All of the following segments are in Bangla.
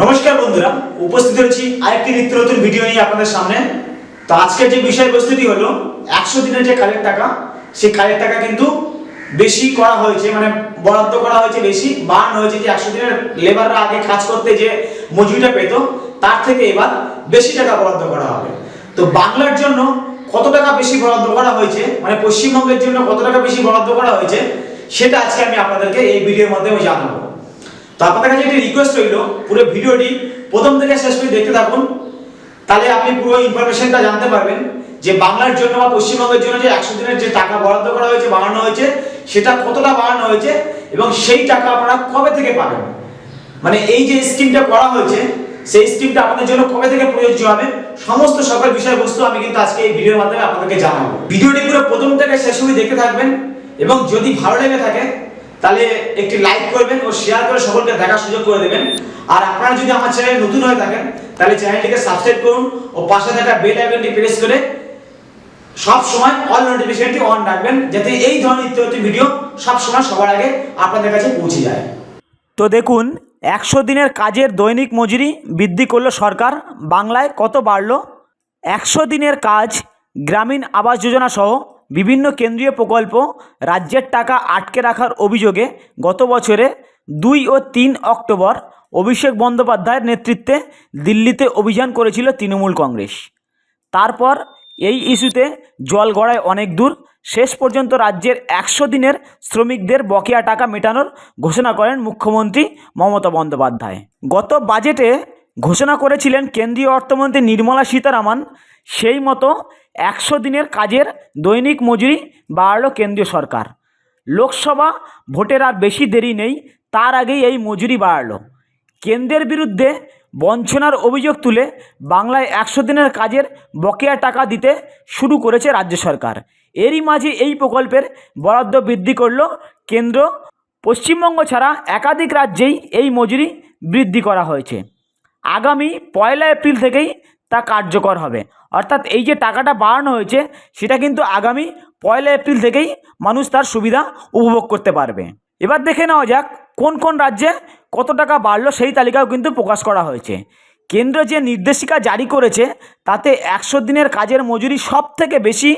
নমস্কার বন্ধুরা, উপস্থিত হয়েছি আরেকটি নিত্য নতুন ভিডিও নিয়ে আপনাদের সামনে। তো আজকের যে বিষয়বস্তুটি হলো, একশো দিনের যে কালের টাকা, সেই কালের টাকা কিন্তু বেশি করা হয়েছে মানে বরাদ্দ করা হয়েছে বেশি, বাড়ানো হয়েছে যে একশো দিনের লেবাররা আগে কাজ করতে যে মজুরিটা পেত, তার থেকে এবার বেশি টাকা বরাদ্দ করা হবে। তো বাংলার জন্য কত টাকা বেশি বরাদ্দ করা হয়েছে মানে পশ্চিমবঙ্গের জন্য কত টাকা বেশি বরাদ্দ করা হয়েছে, সেটা আজকে আমি আপনাদেরকে এই ভিডিওর মাধ্যমে জানাব। তো আপনাদের কাছে একটি রিকোয়েস্ট রইল, পুরো ভিডিওটি প্রথম থেকে শেষ পর্যন্ত দেখতে থাকুন। তাহলে আপনি পুরো ইনফরমেশনটা জানতে পারবেন যে বাংলার জন্য বা পশ্চিমবঙ্গের জন্য যে একশো দিনের যে টাকা বরাদ্দ করা হয়েছে, বাড়ানো হয়েছে, সেটা কতটা বাড়ানো হয়েছে এবং সেই টাকা আপনারা কবে থেকে পাবেন? মানে এই যে স্কিমটা করা হয়েছে, সেই স্কিমটা আপনাদের জন্য কবে থেকে প্রযোজ্য হবে, সমস্ত সকল বিষয়বস্তু আমি কিন্তু আজকে এই ভিডিওর মাধ্যমে আপনাদেরকে জানাব। ভিডিওটি পুরো প্রথম থেকে শেষ অবধি দেখতে থাকবেন এবং যদি ভালো লেগে থাকে তাহলে একটি লাইক করবেন ও শেয়ার করে সকলকে দেখার সুযোগ করে দেবেন। আর আপনারা যদি আমার চ্যানেলে নতুন হয়ে থাকেন, তাহলে চ্যানেলটিকে সাবস্ক্রাইব করুন ও পাশে থাকা বেল আইকনটি প্রেস করে সব সময় অল নোটিফিকেশনটি অন রাখবেন, যাতে এই ধরনের নিত্য ভিডিও সব সময় সবার আগে আপনাদের কাছে পৌঁছে যায়। তো দেখুন, একশো দিনের কাজের দৈনিক মজুরি বৃদ্ধি করল সরকার। বাংলায় কত বাড়লো? একশো দিনের কাজ, গ্রামীণ আবাস যোজনা সহ বিভিন্ন কেন্দ্রীয় প্রকল্প রাজ্যের টাকা আটকে রাখার অভিযোগে গত বছরে দুই ও তিন অক্টোবর অভিষেক বন্দ্যোপাধ্যায়ের নেতৃত্বে দিল্লিতে অভিযান করেছিল তৃণমূল কংগ্রেস। তারপর এই ইস্যুতে জল গড়ায় অনেক দূর। শেষ পর্যন্ত রাজ্যের একশো দিনের শ্রমিকদের বকেয়া টাকা মেটানোর ঘোষণা করেন মুখ্যমন্ত্রী মমতা বন্দ্যোপাধ্যায়। গত বাজেটে ঘোষণা করেছিলেন কেন্দ্রীয় অর্থমন্ত্রী নির্মলা সীতারামন, সেই মতো একশো দিনের কাজের দৈনিক মজুরি বাড়ালো কেন্দ্রীয় সরকার। লোকসভা ভোটের আর বেশি দেরি নেই, তার আগেই এই মজুরি বাড়ালো। কেন্দ্রের বিরুদ্ধে বঞ্চনার অভিযোগ তুলে বাংলায় একশো দিনের কাজের বকেয়া টাকা দিতে শুরু করেছে রাজ্য সরকার। এরই মাঝে এই প্রকল্পের বরাদ্দ বৃদ্ধি করল কেন্দ্র। পশ্চিমবঙ্গ ছাড়া একাধিক রাজ্যেই এই মজুরি বৃদ্ধি করা হয়েছে। আগামী পয়লা এপ্রিল থেকেই তা কার্যকর হবে। অর্থাৎ এই যে টাকাটা বাড়ানো হয়েছে, সেটা কিন্তু আগামী পয়লা এপ্রিল থেকেই মানুষ তার সুবিধা উপভোগ করতে পারবে। এবার দেখে নেওয়া যাক, কোন কোন রাজ্যে কত টাকা বাড়লো সেই তালিকাও কিন্তু প্রকাশ করা হয়েছে। কেন্দ্র যে নির্দেশিকা জারি করেছে, তাতে একশো দিনের কাজের মজুরি সব থেকে বেশি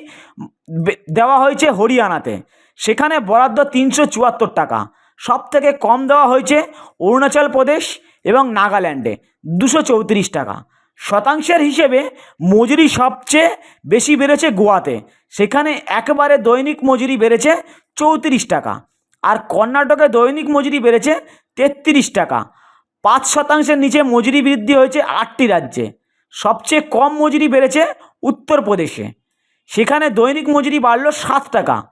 দেওয়া হয়েছে হরিয়ানাতে। সেখানে বরাদ্দ তিনশো চুয়াত্তর টাকা। সব থেকে কম দেওয়া হয়েছে অরুণাচল প্রদেশ এবং নাগাল্যান্ডে দুশো চৌত্রিশ টাকা। শতাংশের হিসেবে মজুরি সবচেয়ে বেশি বেড়েছে গোয়াতে। সেখানে একবারে দৈনিক মজুরি বেড়েছে চৌত্রিশ টাকা। আর কর্ণাটকে দৈনিক মজুরি বেড়েছে তেত্রিশ টাকা। পাঁচ শতাংশের নিচে মজুরি বৃদ্ধি হয়েছে আটটি রাজ্যে। সবচেয়ে কম মজুরি বেড়েছে উত্তরপ্রদেশে। সেখানে দৈনিক মজুরি বাড়লো সাত টাকা।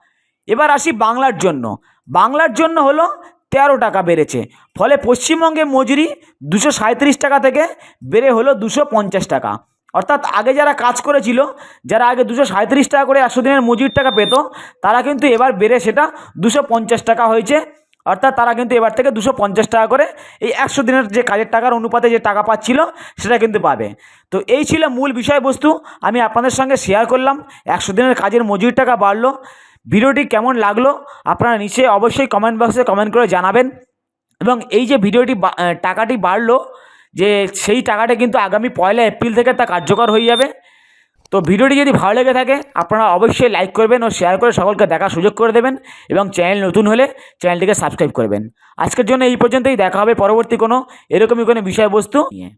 এবার আসি বাংলার জন্য। বাংলার জন্য হলো তেরো টাকা বেড়েছে। ফলে পশ্চিমবঙ্গে মজুরি দুশো সাঁত্রিশ টাকা থেকে বেড়ে হলো দুশো পঞ্চাশ টাকা। অর্থাৎ আগে যারা কাজ করেছিল, যারা আগে দুশো সাঁত্রিশ টাকা করে একশো দিনের মজুরির টাকা পেত, তারা কিন্তু এবার বেড়ে সেটা দুশো পঞ্চাশ টাকা হয়েছে। অর্থাৎ তারা কিন্তু এবার থেকে দুশো পঞ্চাশ টাকা করে এই একশো দিনের যে কাজের টাকার অনুপাতে যে টাকা পাচ্ছিল, সেটা কিন্তু পাবে। তো এই ছিল মূল বিষয়বস্তু। আমি আপনাদের সঙ্গে শেয়ার করলাম। একশো দিনের কাজের মজুরির টাকা বাড়লো। ভিডিওটি কেমন লাগল আপনারা নিচে অবশ্যই কমেন্ট বক্সে কমেন্ট করে জানাবেন। এবং এই যে ভিডিওটি টাকাটি বাড়লো, যে সেই টাকাটা কিন্তু আগামী পয়লা এপ্রিল থেকে তা কার্যকর হয়ে যাবে। তো ভিডিওটি যদি ভালো লেগে থাকে, আপনারা অবশ্যই লাইক করবেন ও শেয়ার করে সকলকে দেখার সুযোগ করে দেবেন এবং চ্যানেল নতুন হলে চ্যানেলটিকে সাবস্ক্রাইব করবেন। আজকের জন্য এই পর্যন্তই, দেখা হবে পরবর্তী কোনো এরকমই কোনো বিষয়বস্তু নিয়ে।